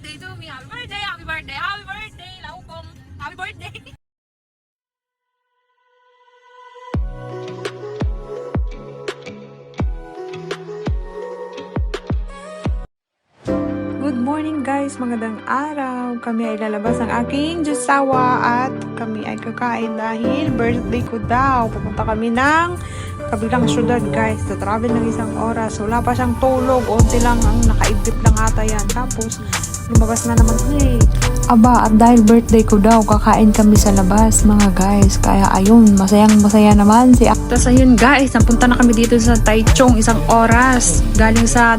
birthday to me. Happy birthday, happy birthday, happy birthday. Laukong, happy birthday. Good morning guys, magandang araw. Kami ay lalabas ng aking jusawa at kami ay kakain dahil birthday ko daw. Pupunta kami ng kabilang syudad guys. Sa travel ng isang oras. Wala pa siyang tulog. Unti lang ang nakaidlip lang ata yan. Tapos lumabas na naman eh. Aba, at dahil birthday ko daw, kakain kami sa labas mga guys. Kaya ayun, masayang masaya naman si Tapos ayun guys, napunta na kami dito sa Taichung isang oras. Galing sa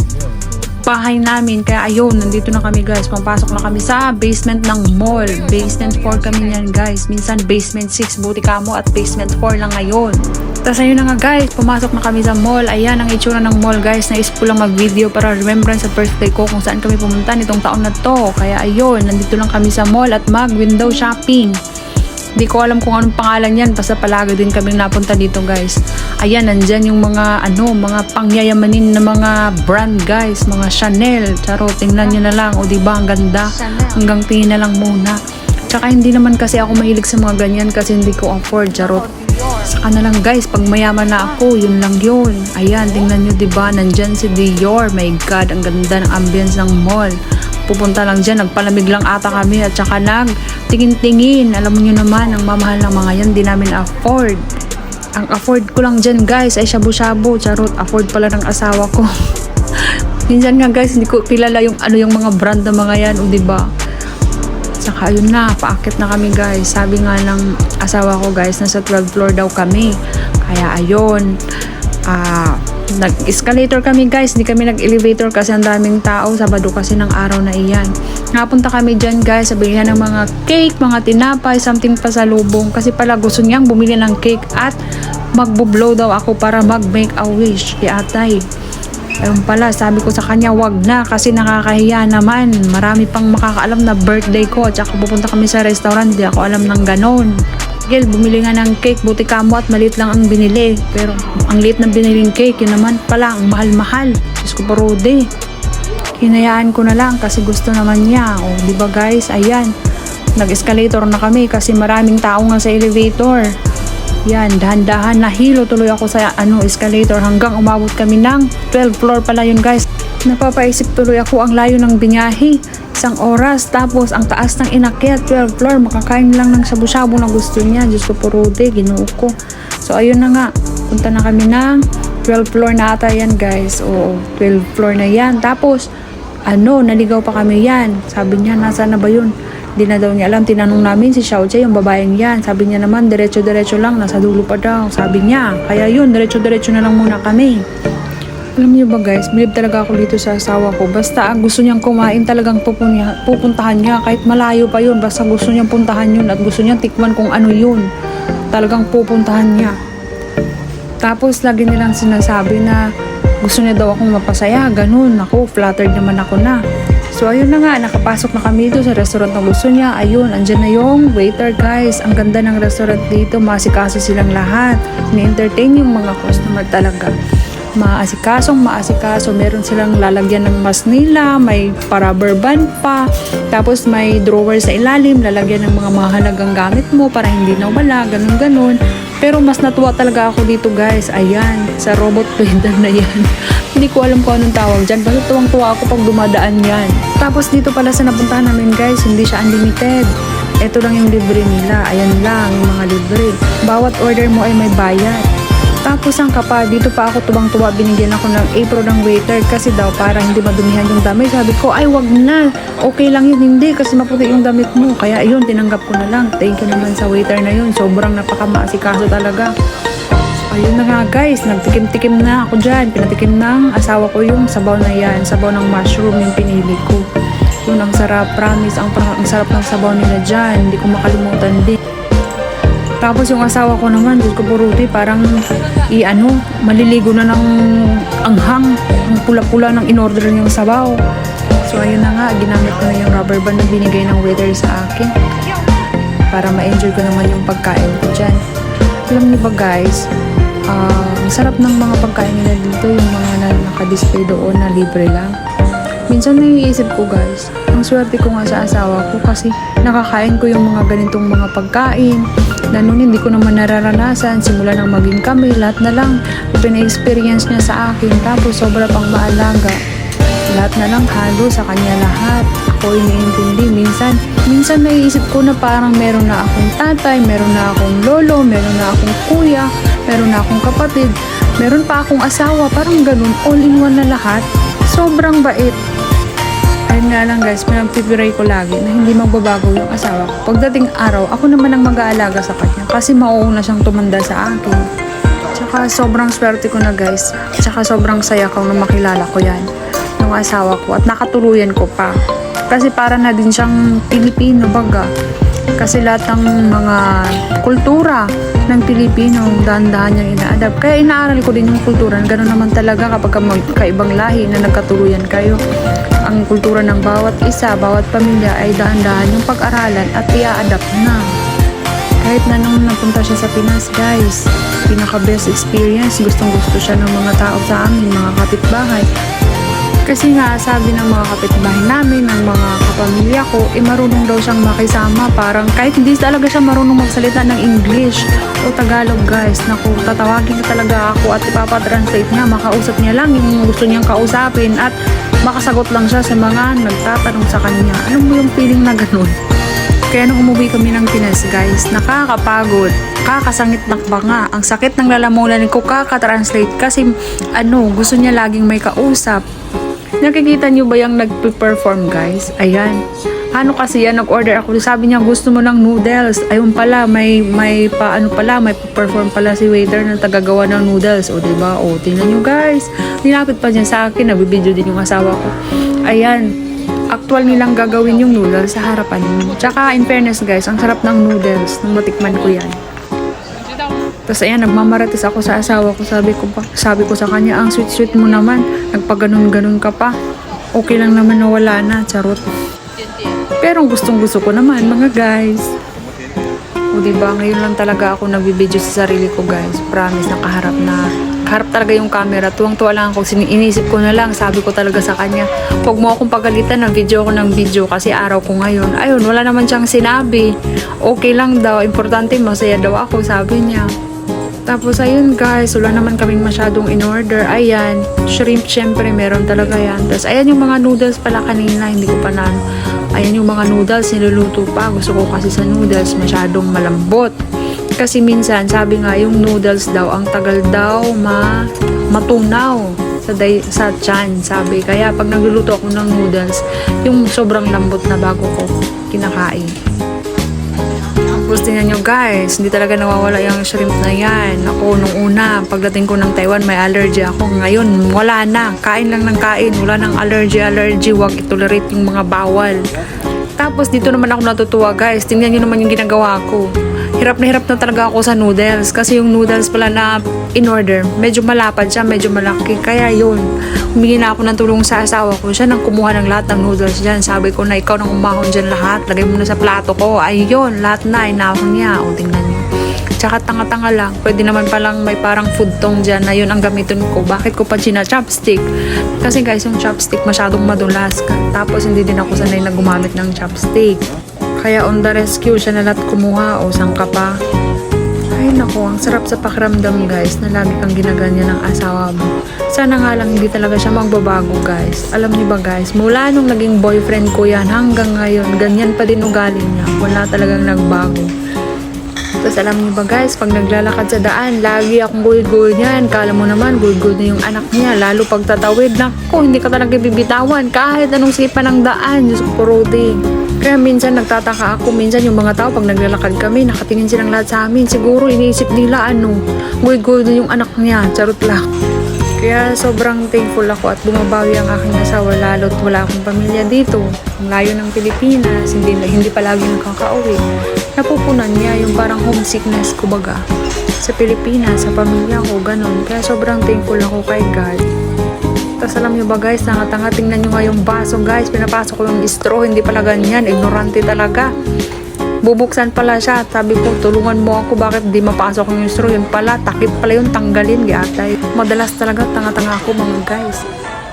bahay namin. Kaya ayun, nandito na kami guys. Pumpasok na kami sa basement ng mall. Basement 4 kami niyan guys. Minsan basement 6 buti kamo at basement 4 lang ngayon. Tapos ayun na nga guys, pumasok na kami sa mall. Ayan ang itsura ng mall guys. Nais ko lang mag-video para remembrance sa birthday ko kung saan kami pumunta nitong taon na to. Kaya ayun, nandito lang kami sa mall at mag-window shopping. Hindi ko alam kung anong pangalan yan. Basta palagi din kaming napunta dito guys. Ayan, nandyan yung mga ano, mga pangyayamanin na mga brand guys. Mga Chanel. Charo, tingnan nyo na lang. O diba, ang ganda. Hanggang tingin na lang muna. Tsaka hindi naman kasi ako mahilig sa mga ganyan kasi hindi ko afford. Charot. Saka na lang guys, pag mayaman na ako, yun lang yun. Ayan, tingnan nyo diba, nandyan si Dior. My God, ang ganda ng ambience ng mall. Pupunta lang dyan, nagpalamig lang ata kami at saka nag tingin-tingin. Alam mo nyo naman, ang mamahal ng mga yan, di namin afford. Ang afford ko lang dyan guys ay shabu-shabu. Charot, afford pala ng asawa ko. Minsan nga guys, hindi ko kilala yung ano yung mga brand ng mga yan, o diba? Saka ayun na, paakit na kami guys. Sabi nga ng asawa ko guys, nasa 12th floor daw kami. Kaya ayun, ah, nag-escalator kami guys. Hindi kami nag-elevator kasi ang daming tao. Sabado kasi ng araw na iyan. Napunta kami dyan guys, sabihan ng mga cake, mga tinapay, something pa sa lubong. Kasi pala gusto niyang bumili ng cake at magbo-blow daw ako para mag-make a wish kay atay. Ayun pala, sabi ko sa kanya, wag na kasi nakakahiya naman. Marami pang makakaalam na birthday ko at saka pupunta kami sa restaurant, di ako alam ng ganon. Gil, bumili nga ng cake, buti kamo at maliit lang ang binili. Pero ang liit ng biniling cake, yun naman pala, ang mahal-mahal. Diyos ko parode. Hinayaan ko na lang kasi gusto naman niya. O, di ba guys, ayan. Nag-escalator na kami kasi maraming tao nga sa elevator. Yan, dahan-dahan nahilo tuloy ako sa ano escalator hanggang umabot kami ng 12 floor pala yun guys. Napapaisip tuloy ako ang layo ng binyahe. Isang oras, tapos ang taas ng inakyat, 12 floor, makakain lang ng shabu-shabu na gusto niya. Diyos ko purude, ginoo ko. So ayun na nga, punta na kami ng 12 floor na ata yan guys. Oo, 12 floor na yan. Tapos, ano, naligaw pa kami yan. Sabi niya, nasa na ba yun? Di na daw niya alam. Tinanong namin si Xiao Che, yung babaeng yan. Sabi niya naman, diretso-diretso lang. Nasa dulo pa daw. Sabi niya. Kaya yun, diretso-diretso na lang muna kami. Alam niyo ba guys, believe talaga ako dito sa asawa ko. Basta ang gusto niyang kumain talagang pupunya, pupuntahan niya. Kahit malayo pa yun. Basta gusto niyang puntahan yun at gusto niyang tikman kung ano yun. Talagang pupuntahan niya. Tapos lagi nilang sinasabi na gusto niya daw akong mapasaya. Ganun. Ako, flattered naman ako na. So ayun na nga, nakapasok na kami dito sa restaurant na gusto niya. Ayun, andyan na yung waiter guys. Ang ganda ng restaurant dito, masikaso silang lahat. Ni-entertain yung mga customer talaga. Maasikasong maasikaso. Meron silang lalagyan ng mas nila, may para-rubber band pa. Tapos may drawer sa ilalim, lalagyan ng mga mahalagang gamit mo para hindi nawala, ganun-ganun. Pero mas natuwa talaga ako dito guys. Ayan, sa robot blender na yan. Hindi ko alam kung anong tawag dyan. Basta tuwang-tuwa ako pag dumadaan yan. Tapos dito pala sa napuntahan namin guys, hindi siya unlimited. Ito lang yung libre nila. Ayan lang, mga libre. Bawat order mo ay may bayad. Tapos ang kapa, dito pa ako tuwang-tuwa, binigyan ako ng apron ng waiter kasi daw para hindi madumihan yung damit. Sabi ko, ay wag na, okay lang yun, hindi kasi maputi yung damit mo. Kaya ayun, tinanggap ko na lang. Thank you naman sa waiter na yun, sobrang napakamaasikaso talaga. Ayun na nga guys, nagtikim-tikim na ako dyan. Pinatikim ng asawa ko yung sabaw na yan, sabaw ng mushroom yung pinili ko. Yun, ang sarap, promise, ang, ang sarap ng sabaw nila dyan. Hindi ko makalimutan din. Tapos yung asawa ko naman, Diyos ko puruti, parang i-ano, maliligo na ng anghang, ang pula-pula ng in-order niyang sabaw. So ayun na nga, ginamit ko na yung rubber band na binigay ng waiter sa akin. Para ma-enjoy ko naman yung pagkain ko dyan. Alam niyo ba guys, ah, ang sarap ng mga pagkain nila dito, yung mga na, naka-display doon na libre lang. Minsan naiisip ko guys, Ang swerte ko nga sa asawa ko kasi nakakain ko yung mga ganitong mga pagkain. Na noon hindi ko naman nararanasan. Simula nang maging kami lahat na lang pina-experience niya sa akin. Tapos sobra pang maalaga. Lahat na lang halo sa kanya lahat. Ako iniintindi. Minsan minsan naiisip ko na parang meron na akong tatay meron na akong lolo meron na akong kuya meron na akong kapatid meron pa akong asawa. Parang ganun all in one na lahat sobrang bait Ayun nga lang guys, pinagpipiray ko lagi na hindi magbabago yung asawa ko. Pagdating araw, ako naman ang mag-aalaga sa kanya kasi mauuna siyang tumanda sa akin. Tsaka sobrang swerte ko na guys. Tsaka sobrang saya ko na makilala ko yan. Yung asawa ko at nakatuluyan ko pa. Kasi para na din siyang Pilipino baga. Kasi lahat ng mga kultura ng Pilipino, dahan-dahan niyang ina-adapt. Kaya inaaral ko din yung kultura. Ganun naman talaga kapag ka magkaibang lahi na nagkatuluyan kayo. Ang kultura ng bawat isa, bawat pamilya ay dahan-dahan yung pag-aralan at i-adapt na. Kahit na nung napunta siya sa Pinas, guys, pinaka best experience, gustong gusto siya ng mga tao sa amin, mga kapitbahay. Kasi nga, sabi ng mga kapitbahay namin, ng mga kapamilya ko, eh marunong daw siyang makisama. Parang kahit hindi talaga siya marunong magsalita ng English o Tagalog, guys. Naku, tatawagin na talaga ako at ipapatranslate niya. Makausap niya lang yung gusto niyang kausapin at makasagot lang siya sa mga nagtatanong sa kanya. Alam mo yung feeling na ganun? Kaya nung umuwi kami ng Pinas, guys, nakakapagod. Kakasangit ng banga. Ang sakit ng lalamunan ko kakatranslate kasi ano, gusto niya laging may kausap. Nakikita niyo ba yung nagpe-perform, guys? Ayan. Ano kasi yan, nag-order ako. Sabi niya, gusto mo ng noodles. Ayun pala, may, may pa, ano pala, may perform pala si waiter na tagagawa ng noodles. O, diba? O, tingnan niyo, guys. Nilapit pa dyan sa akin, nabibideo din yung asawa ko. Ayan. Actual nilang gagawin yung noodles sa harapan mo. Tsaka, in fairness, guys, ang sarap ng noodles. Nung matikman ko yan. Tapos ayan, nagmamaratis ako sa asawa ko. Sabi ko pa, sabi ko sa kanya, ang sweet-sweet mo naman. Nagpaganon-ganon ka pa. Okay lang naman na wala na, charot. Pero gustong gusto ko naman, mga guys. O diba, ngayon lang talaga ako nagbibideo sa sarili ko, guys. Promise, nakaharap na. Kaharap talaga yung camera. Tuwang-tuwa lang ako. Inisip ko na lang. Sabi ko talaga sa kanya, huwag mo akong pagalitan ng video ko ng video kasi araw ko ngayon. Ayun, wala naman siyang sinabi. Okay lang daw. Importante, masaya daw ako, sabi niya. Tapos ayun guys, wala naman kaming masyadong in order. Ayan, shrimp syempre meron talaga yan. Tapos ayan yung mga noodles pala kanina, hindi ko pa na. Ayan yung mga noodles, niluluto pa. Gusto ko kasi sa noodles masyadong malambot. Kasi minsan, sabi nga yung noodles daw, ang tagal daw ma matunaw sa day, sa chan, sabi. Kaya pag nagluluto ako ng noodles, yung sobrang lambot na bago ko kinakain. Tapos tingnan nyo guys, hindi talaga nawawala yung shrimp na yan. Ako, nung una, pagdating ko ng Taiwan, may allergy ako. Ngayon, wala na. Kain lang ng kain. Wala nang allergy, allergy. Huwag itolerate yung mga bawal. Tapos dito naman ako natutuwa guys. Tingnan nyo naman yung ginagawa ko. Hirap na hirap na talaga ako sa noodles. Kasi yung noodles pala na in order, medyo malapad siya, medyo malaki. Kaya yun, humingi na ako ng tulong sa asawa ko. Siya nang kumuha ng lahat ng noodles dyan. Sabi ko na ikaw nang umahon dyan lahat. Lagay mo na sa plato ko. Ayun, lahat na, inahon niya. O, tingnan niyo. Tsaka tanga-tanga lang. Pwede naman palang may parang food tong dyan na yun ang gamitin ko. Bakit ko pa china chopstick? Kasi guys, yung chopstick masyadong madulas. Tapos hindi din ako sanay na gumamit ng chopstick. Kaya on the rescue siya na lahat kumuha o saan ka pa. Ay nako, ang sarap sa pakiramdam guys na lagi kang ginaganyan ng asawa mo. Sana nga lang hindi talaga siya magbabago guys. Alam niyo ba guys, mula nung naging boyfriend ko yan hanggang ngayon, ganyan pa din ugali niya. Wala talagang nagbago. Tapos alam niyo ba guys, pag naglalakad sa daan, lagi akong guhid-guhid niyan. Kala mo naman, guhid-guhid na yung anak niya. Lalo pag tatawid, nako, hindi ka talaga bibitawan. Kahit anong sipa ng daan, Diyos ko. Kaya minsan nagtataka ako, minsan yung mga tao pag naglalakad kami, nakatingin silang lahat sa amin. Siguro iniisip nila ano, na yung anak niya, charot lang. Kaya sobrang thankful ako at bumabawi ang aking asawa lalo't wala akong pamilya dito. Ang layo ng Pilipinas, hindi, hindi palagi nakakauwi. Napupunan niya yung parang homesickness ko baga. Sa Pilipinas, sa pamilya ko, ganun. Kaya sobrang thankful ako kay God. Tapos alam nyo ba guys, tanga-tanga, tingnan nyo nga yung baso guys, pinapasok ko yung straw, hindi pala ganyan, ignorante talaga. Bubuksan pala siya, sabi ko, tulungan mo ako, bakit di mapasok yung straw, yun pala, takip pala yun, tanggalin, giatay. Madalas talaga, tanga-tanga ako mga guys.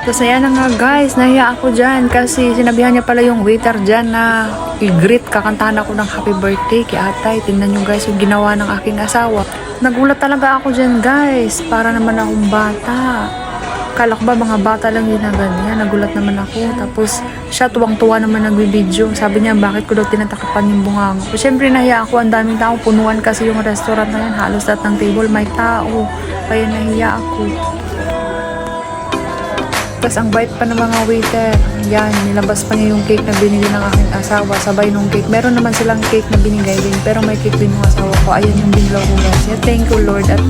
Tapos ayan na nga guys, nahiya ako dyan kasi sinabihan niya pala yung waiter dyan na i-greet, kakantahan ako ng happy birthday kay atay. Tingnan nyo guys yung ginawa ng aking asawa. Nagulat talaga ako dyan guys, para naman akong bata. Kala ko ba mga bata lang yun na ganyan, nagulat naman ako. Tapos siya tuwang-tuwa naman nagbibideo. Sabi niya bakit ko daw tinatakapan yung bungang ko. Siyempre nahiya ako, ang daming tao, punuan kasi yung restaurant na yan. Halos lahat ng table may tao. Kaya nahiya ako. Tapos ang bait pa ng mga waiter. Yan, nilabas pa niya yung cake na binili ng aking asawa. Sabay nung cake. Meron naman silang cake na binigay din. Pero may cake din yung asawa ko. Ayan yung binlaw ko guys. Yeah, thank you Lord. At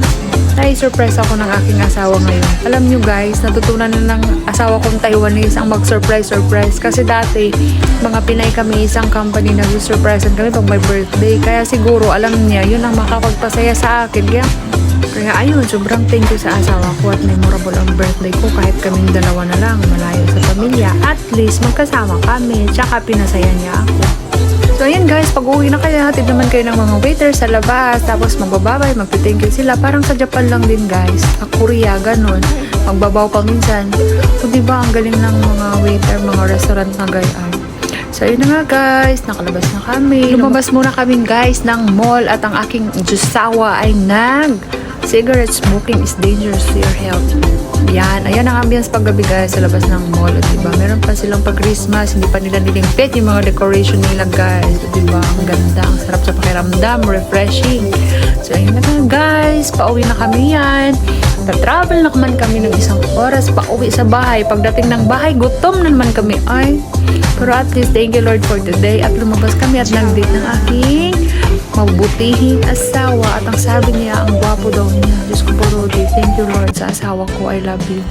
nai-surprise ako ng aking asawa ngayon. Alam nyo guys, natutunan na ng asawa kong Taiwanese ang mag-surprise-surprise. Kasi dati, mga Pinay kami, isang company na surprise kami pag may birthday. Kaya siguro, alam niya, yun ang makapagpasaya sa akin. Kaya kaya ayun, sobrang thank you sa asawa ko at memorable ang birthday ko kahit kaming dalawa na lang, malayo sa pamilya. At least magkasama kami, tsaka pinasaya niya ako. So ayan guys, pag uwi na kayo, hatid naman kayo ng mga waiters sa labas, tapos magbababay, magpithank you sila. Parang sa Japan lang din guys, sa Korea, ganun. Magbabaw pa minsan. So diba, ang galing ng mga waiter, mga restaurant na gayaan. So, yun na nga guys, nakalabas na kami. Lumabas muna kami guys ng mall at ang aking jusawa ay nag cigarette smoking is dangerous to your health. Yan, ayan ang ambience paggabi guys sa labas ng mall. At diba, meron pa silang pag Christmas, hindi pa nila nilimpit yung mga decoration nila guys. At diba, ang ganda, ang sarap sa pakiramdam, refreshing. So, ayun na nga guys, pauwi na kami yan. Ta-travel na naman kami ng isang oras pauwi sa bahay. Pagdating ng bahay, gutom na naman kami. Ay, pero at least, thank you Lord for today. At lumabas kami at nag-date ng aking mabutihing asawa. At ang sabi niya, ang gwapo daw niya. Diyos ko po, Lord, thank you Lord sa asawa ko. I love you.